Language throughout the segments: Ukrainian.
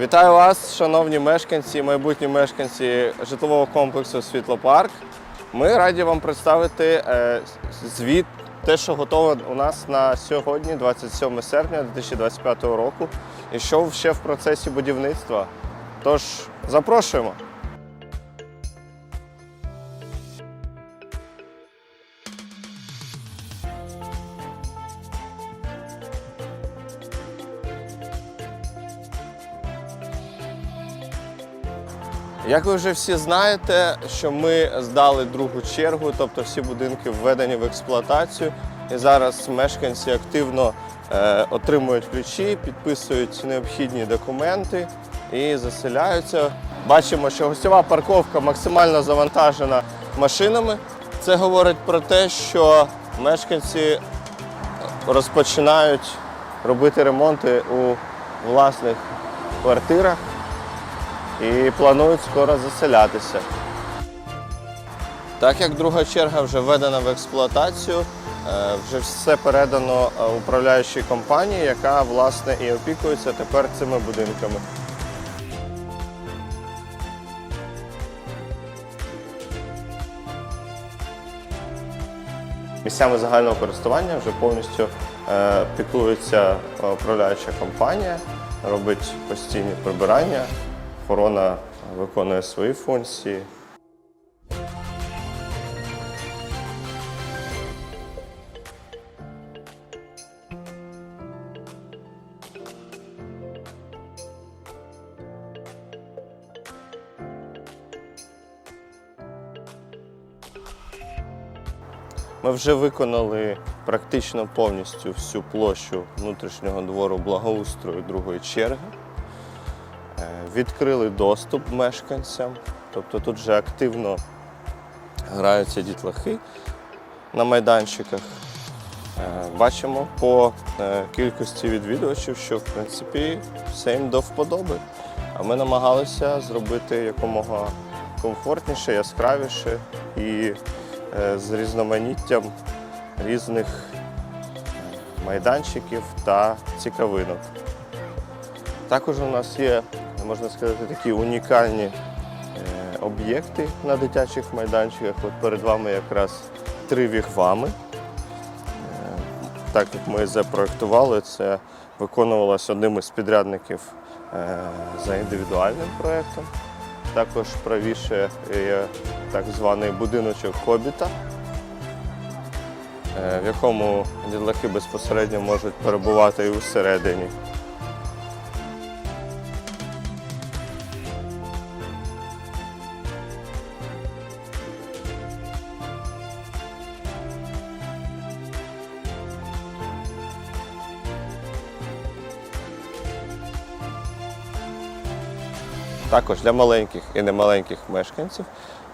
Вітаю вас, шановні мешканці, майбутні мешканці житлового комплексу Світлопарк. Ми раді вам представити е, звіт, те, що готове у нас на сьогодні, 27 серпня 2025 року, і що ще в процесі будівництва. Тож запрошуємо. Як ви вже всі знаєте, що ми здали другу чергу, тобто всі будинки введені в експлуатацію, і зараз мешканці активно е, отримують ключі, підписують необхідні документи і заселяються. Бачимо, що гостьова парковка максимально завантажена машинами. Це говорить про те, що мешканці розпочинають робити ремонти у власних квартирах і планують скоро заселятися. Так як друга черга вже введена в експлуатацію, е, вже все передано е, управляючій компанії, яка власне і опікується тепер цими будинками. Місцями загального користування вже повністю е, піклується управляюча компанія, робить постійні прибирання, охорона виконує свої функції. Ми вже виконали практично повністю всю площу внутрішнього двору благоустрою другої черги. Е, Відкрили доступ мешканцям, тобто тут вже активно граються дітлахи на майданчиках. Е, Бачимо по е, кількості відвідувачів, що в принципі все їм до вподоби. А ми намагалися зробити якомога комфортніше, яскравіше і з різноманіттям різних майданчиків та цікавинок. Також у нас є, можна сказати, такі унікальні е, об'єкти на дитячих майданчиках. От перед вами якраз три вігвами. Е, Так як ми запроектували, це виконувалося одним із підрядників е, за індивідуальним проєктом. Також правіше є так званий будиночок Хобіта, е, в якому дітлахи безпосередньо можуть перебувати і всередині. Також для маленьких і немаленьких мешканців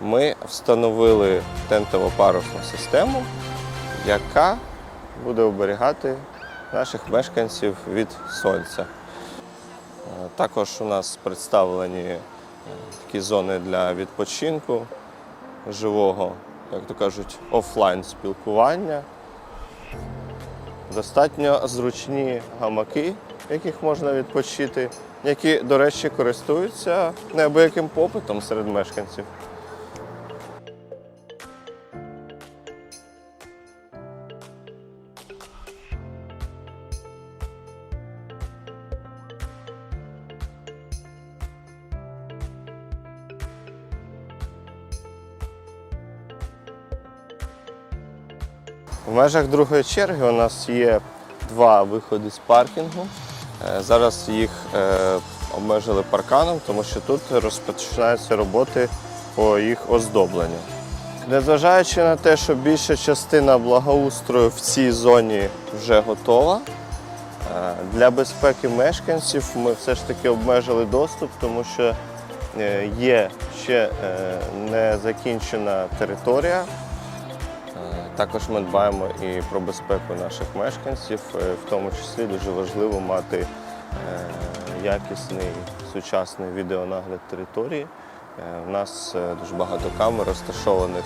ми встановили тентово-парусну систему, яка буде оберігати наших мешканців від сонця. Е, Також у нас представлені е, такі зони для відпочинку живого, як то кажуть, офлайн спілкування. Достатньо зручні гамаки, в яких можна відпочити, які, до речі, користуються неабияким попитом серед мешканців. В межах другої черги у нас є два виходи з паркінгу. Е, Зараз їх е, обмежили парканом, тому що тут розпочинаються роботи по їх оздобленню. Незважаючи на те, що більша частина благоустрою в цій зоні вже готова, е, для безпеки мешканців ми все ж таки обмежили доступ, тому що є ще е, незакінчена територія. Також ми дбаємо і про безпеку наших мешканців, Е, в тому числі дуже важливо мати е, якісний сучасний відеонагляд території. У нас е, дуже багато камер розташованих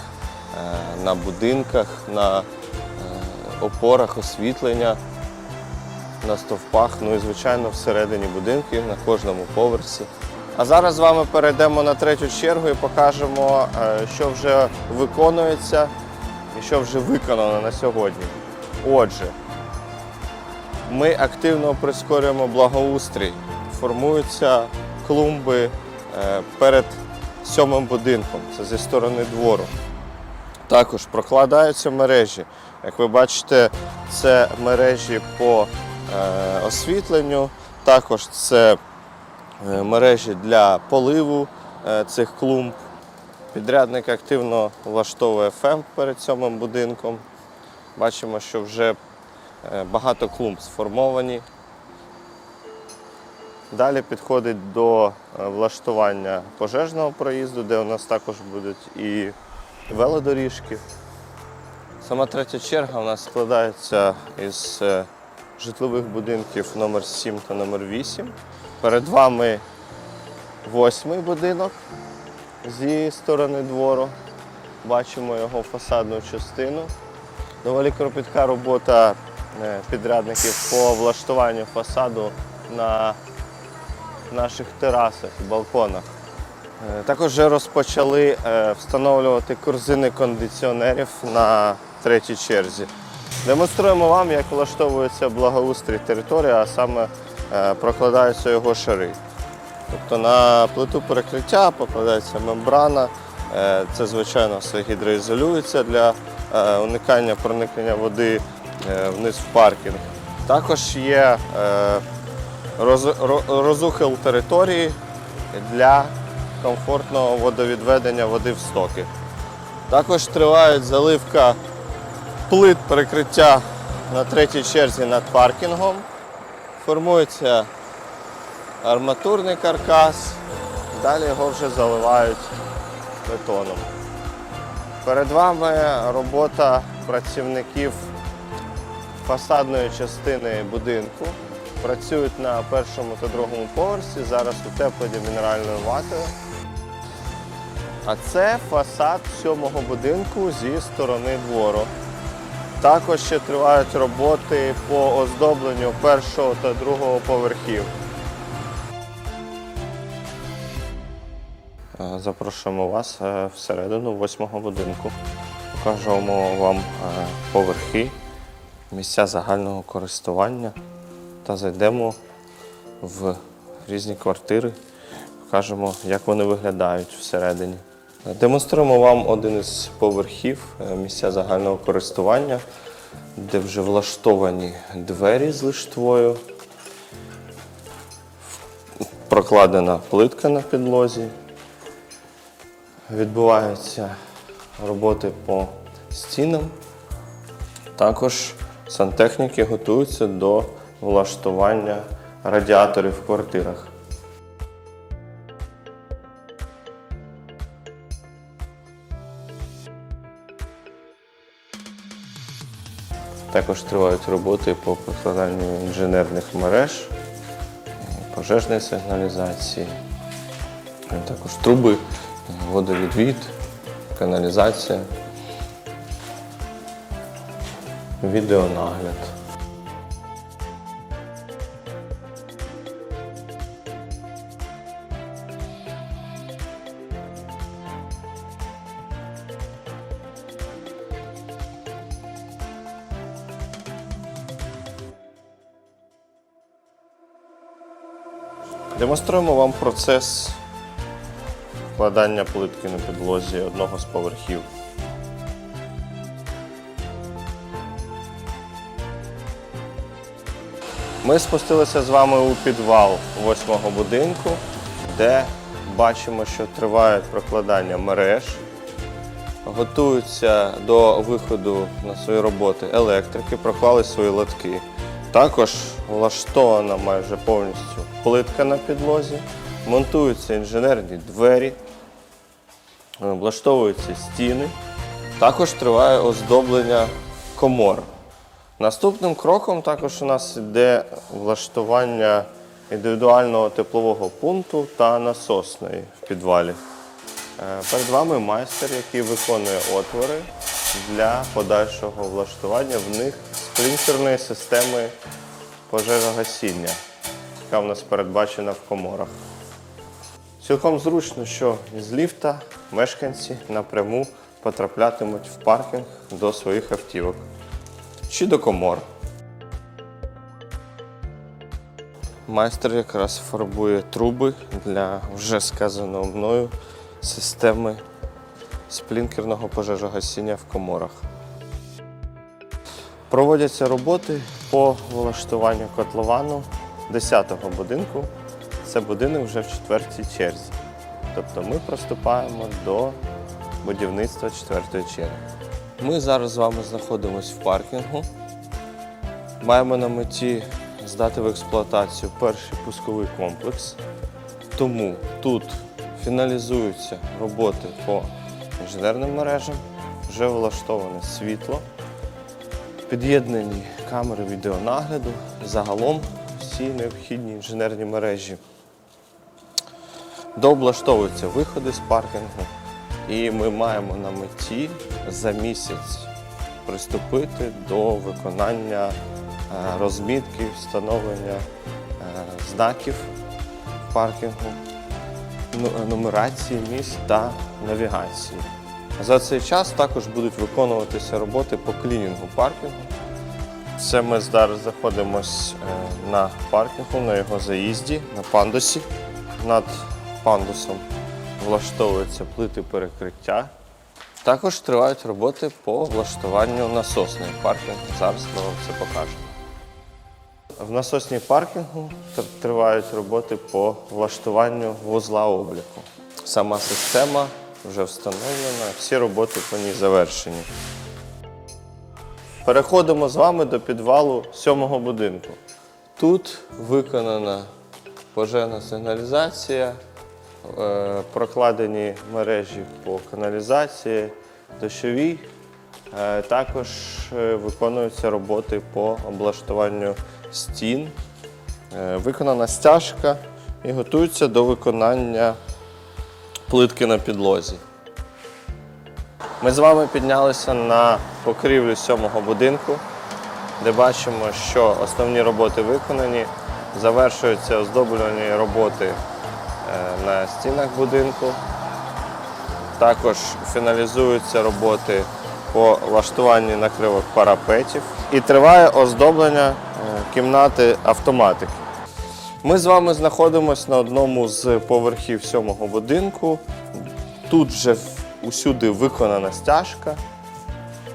на будинках, на опорах освітлення. на стовпах, ну і звичайно всередині будинків на кожному поверсі. А зараз з вами перейдемо на третю чергу і покажемо, що вже виконується і що вже виконано на сьогодні. Отже, ми активно прискорюємо благоустрій, формуються клумби е, перед сьомим будинком, це зі сторони двору. Також прокладаються мережі. Як ви бачите, це мережі по е, освітленню, також це е, мережі для поливу цих клумб. Підрядник активно влаштовує ФЕМ перед сьомим будинком. Бачимо, що вже е, багато клумб сформовані. Далі підходить до е, влаштування пожежного проїзду, де у нас також будуть і велодоріжки. Сама третя черга у нас складається із е, житлових будинків номер 7 та номер 8. Перед вами восьмий будинок зі сторони двору. Бачимо його фасадну частину. Доволі кропітка робота е, підрядників по влаштуванню фасаду на наших терасах і балконах. Е, Також вже розпочали е, встановлювати корзини кондиціонерів на третій черзі. Демонструємо вам, як влаштовується благоустрій території, а саме прокладаються його шари. Тобто на плиту перекриття покладається мембрана. Е, Це, звичайно, все гідроізолюється для е, уникання проникнення води е, вниз в паркінг. Також є роз- ро- розухил території для комфортного водовідведення води в стоки. Також триває заливка плит перекриття на третій черзі над паркінгом. Формується арматурний каркас, далі його вже заливають бетоном. Перед вами робота працівників фасадної частини будинку. Працюють на першому та другому поверсі, зараз утеплені мінеральною ватою. А це фасад сьомого будинку зі сторони двору. Також ще тривають роботи по оздобленню першого та другого поверхів. Запрошуємо вас е, всередину восьмого будинку. Покажемо вам е, поверхи, місця загального користування та зайдемо в різні квартири, покажемо, як вони виглядають всередині. Е, Демонструємо вам один із поверхів е, місця загального користування, де вже влаштовані двері з лиштвою, прокладена плитка на підлозі. Відбуваються роботи по стінам. Також сантехніки готуються до влаштування радіаторів в квартирах. Також тривають роботи по прокладанню інженерних мереж, пожежної сигналізації, також труби, водовідвід, каналізація, відеонагляд. Демонструємо вам процес вкладання плитки на підлозі одного з поверхів. Ми спустилися з вами у підвал восьмого будинку, де бачимо, що тривають прокладання мереж, готуються до виходу на свої роботи електрики, проклали свої лотки. Також влаштована майже повністю плитка на підлозі, монтуються інженерні двері, влаштовуються стіни. Також триває оздоблення комор. Наступним кроком також у нас йде влаштування індивідуального теплового пункту та насосної в підвалі. Е, Перед вами майстер, який виконує отвори для подальшого влаштування в них спринтерної системи пожежогасіння, яка в нас передбачена в коморах. Цілком зручно, що з ліфта мешканці напряму потраплятимуть в паркінг до своїх автівок чи до комор. Майстер якраз фарбує труби для вже сказаного мною системи сплінкерного пожежогасіння в коморах. Проводяться роботи по влаштуванню котловану 10-го будинку. Це будинок вже в четвертій черзі. Тобто ми приступаємо до будівництва четвертої черги. Ми зараз з вами знаходимося в паркінгу. Маємо на меті здати в експлуатацію перший пусковий комплекс. Тому тут фіналізуються роботи по інженерним мережам, вже влаштоване світло, під'єднані камери відеонагляду, загалом всі необхідні інженерні мережі. Дооблаштовуються виходи з паркінгу, і ми маємо на меті за місяць приступити до виконання е, розмітки, встановлення е, знаків паркінгу, ну- нумерації місць та навігації. За цей час також будуть виконуватися роботи по клінінгу паркінгу. Це ми зараз знаходимося на паркінгу, на його заїзді, на пандусі. Над пандусом влаштовуються плити перекриття. Також тривають роботи по влаштуванню насосної паркінгу. Зараз ми вам це покажемо. В насосній паркінгу тривають роботи по влаштуванню вузла обліку. Сама система вже встановлена, всі роботи по ній завершені. Переходимо з вами до підвалу сьомого будинку. Тут виконана пожежна сигналізація, прокладені мережі по каналізації, дощовій. Е, Також е, виконуються роботи по облаштуванню стін. Е, Виконана стяжка і готується до виконання плитки на підлозі. Ми з вами піднялися на покрівлю сьомого будинку, де бачимо, що основні роботи виконані, завершуються оздоблювані роботи е, на стінах будинку. Також фіналізуються роботи по влаштуванню накривок парапетів і триває оздоблення е, кімнати автоматики. Ми з вами знаходимося на одному з поверхів сьомого будинку. Тут вже усюди виконана стяжка,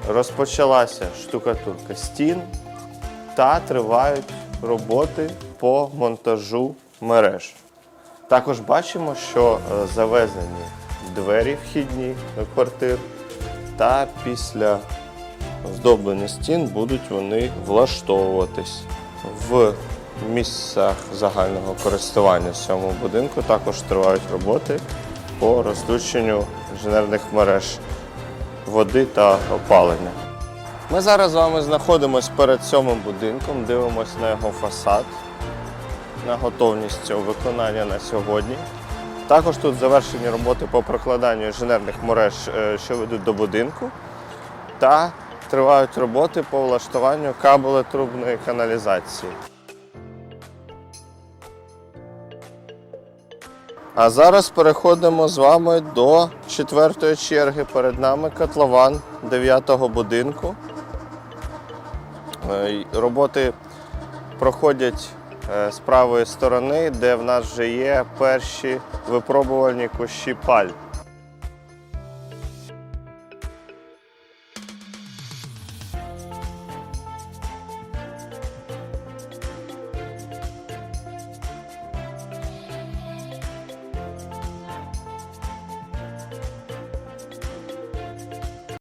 розпочалася штукатурка стін та тривають роботи по монтажу мереж. Також бачимо, що е, завезені двері вхідні квартир, та після оздоблення стін будуть вони влаштовуватись в місцях загального користування цьому будинку. Також тривають роботи по розключенню інженерних мереж води та опалення. Ми зараз з вами знаходимося перед цьому будинком, дивимося на його фасад, на готовність цього виконання на сьогодні. Також тут завершені роботи по прокладанню інженерних мереж, е, що ведуть до будинку, та тривають роботи по влаштуванню кабелетрубної каналізації. А зараз переходимо з вами до четвертої черги. Перед нами котлован 9-го будинку. Е, Роботи проходять з правої сторони, де в нас вже є перші випробувальні кущі пальм.